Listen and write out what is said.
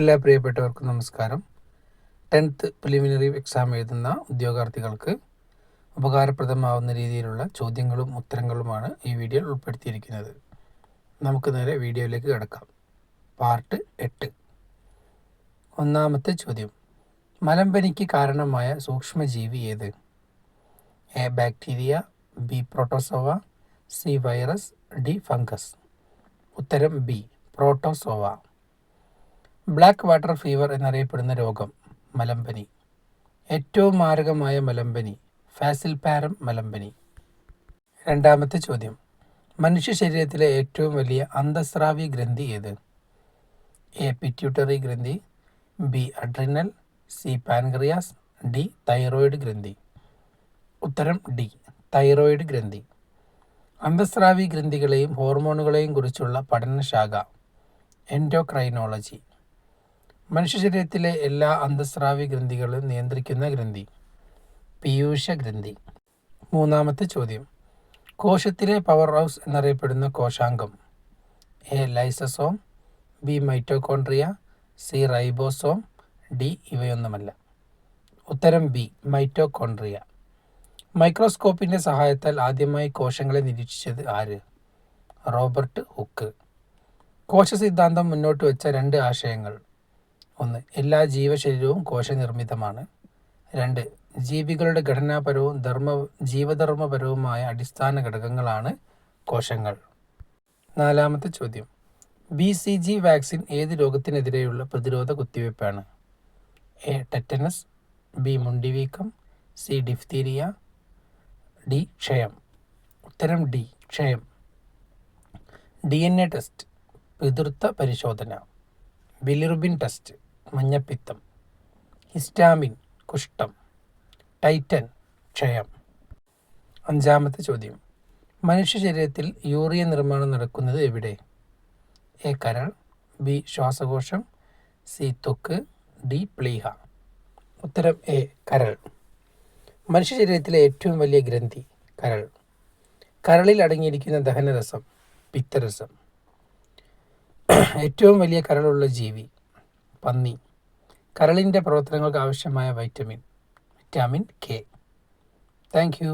എല്ലാ പ്രിയപ്പെട്ടവർക്കും നമസ്കാരം. ടെൻത്ത് പ്രിലിമിനറി എക്സാം എഴുതുന്ന ഉദ്യോഗാർത്ഥികൾക്ക് ഉപകാരപ്രദമാവുന്ന രീതിയിലുള്ള ചോദ്യങ്ങളും ഉത്തരങ്ങളുമാണ് ഈ വീഡിയോയിൽ ഉൾപ്പെടുത്തിയിരിക്കുന്നത്. നമുക്ക് നേരെ വീഡിയോയിലേക്ക് കിടക്കാം. പാർട്ട് എട്ട്. ഒന്നാമത്തെ ചോദ്യം. മലമ്പനിക്ക് കാരണമായ സൂക്ഷ്മജീവി ഏത്? A bacteria B protozoa C virus D fungus. ഉത്തരം B protozoa. Black water fever എന്നറിയപ്പെടുന്ന രോഗം മലമ്പനി. ഏറ്റവും മാരകമായ മലമ്പനി ഫാസിൽ പാരം മലമ്പനി. രണ്ടാമത്തെ ചോദ്യം. മനുഷ്യ ശരീരത്തിലെ ഏറ്റവും വലിയ അന്തസ്രാവി ഗ്രന്ഥി ഏത്? എ പിറ്റ്യൂട്ടറി ഗ്രന്ഥി B adrenal C pancreas D thyroid ഗ്രന്ഥി. ഉത്തരം ഡി തൈറോയിഡ് ഗ്രന്ഥി. അന്തസ്രാവി ഗ്രന്ഥികളെയും ഹോർമോണുകളെയും കുറിച്ചുള്ള പഠനശാഖ എൻഡോക്രൈനോളജി മനുഷ്യ ശരീരത്തിലെ എല്ലാ അന്തസ്രാവി ഗ്രന്ഥികളും നിയന്ത്രിക്കുന്ന ഗ്രന്ഥി. പീയൂഷ ഗ്രന്ഥി. മൂന്നാമത്തെ ചോദ്യം. കോശത്തിലെ പവർ ഹൗസ് എന്നറിയപ്പെടുന്ന കോശാംഗം. A. Lysosome B. Mitochondria C. Ribosome D. ഇവയൊന്നുമല്ല. ഉത്തരം ബി. മൈറ്റോകോൺട്രിയ മൈക്രോസ്കോപ്പിന്റെ സഹായത്താൽ ആദ്യമായി കോശങ്ങളെ നിരീക്ഷിച്ചത് ആര്? Robert Hooke. കോശ സിദ്ധാന്തം മുന്നോട്ട് വെച്ച രണ്ട് ആശയങ്ങൾ. ഒന്ന് എല്ലാ ജീവശരീരവും കോശനിർമ്മിതമാണ്. രണ്ട് ജീവികളുടെ ഘടനാപരവും ധർമ്മ ജീവധർമ്മപരവുമായ അടിസ്ഥാന ഘടകങ്ങളാണ് കോശങ്ങൾ. നാലാമത്തെ ചോദ്യം ബി സി ജി വാക്സിൻ ഏത് രോഗത്തിനെതിരെയുള്ള പ്രതിരോധ കുത്തിവയ്പ്പാണ്? എ ടെറ്റനസ് ബി മുണ്ടിവീക്കം സി ഡിഫ്തീരിയ ഡി ക്ഷയം. ഉത്തരം ഡി ക്ഷയം. ഡി എൻ എ ടെസ്റ്റ് പിതൃത്വ പരിശോധന ബിലിറുബിൻ ടെസ്റ്റ്. മഞ്ഞപ്പിത്തം. ഹിസ്റ്റാമിൻ കുഷ്ഠം. ടൈറ്റൻ ക്ഷയം. അഞ്ചാമത്തെ ചോദ്യം. മനുഷ്യ ശരീരത്തിൽ യൂറിയ നിർമ്മാണം നടക്കുന്നത് എവിടെ? എ. കരൾ ബി. ശ്വാസകോശം സി. തൊക്ക് ഡി. പ്ലീഹ. ഉത്തരം എ. കരൾ. മനുഷ്യ ശരീരത്തിലെ ഏറ്റവും വലിയ ഗ്രന്ഥി കരൾ. കരളിൽ അടങ്ങിയിരിക്കുന്ന ദഹനരസം പിത്തരസം. ഏറ്റവും വലിയ കരളുള്ള ജീവി പന്നി. കരളിന്റെ പ്രവർത്തനങ്ങൾക്ക് ആവശ്യമായ വൈറ്റമിൻ വിറ്റാമിൻ കെ താങ്ക്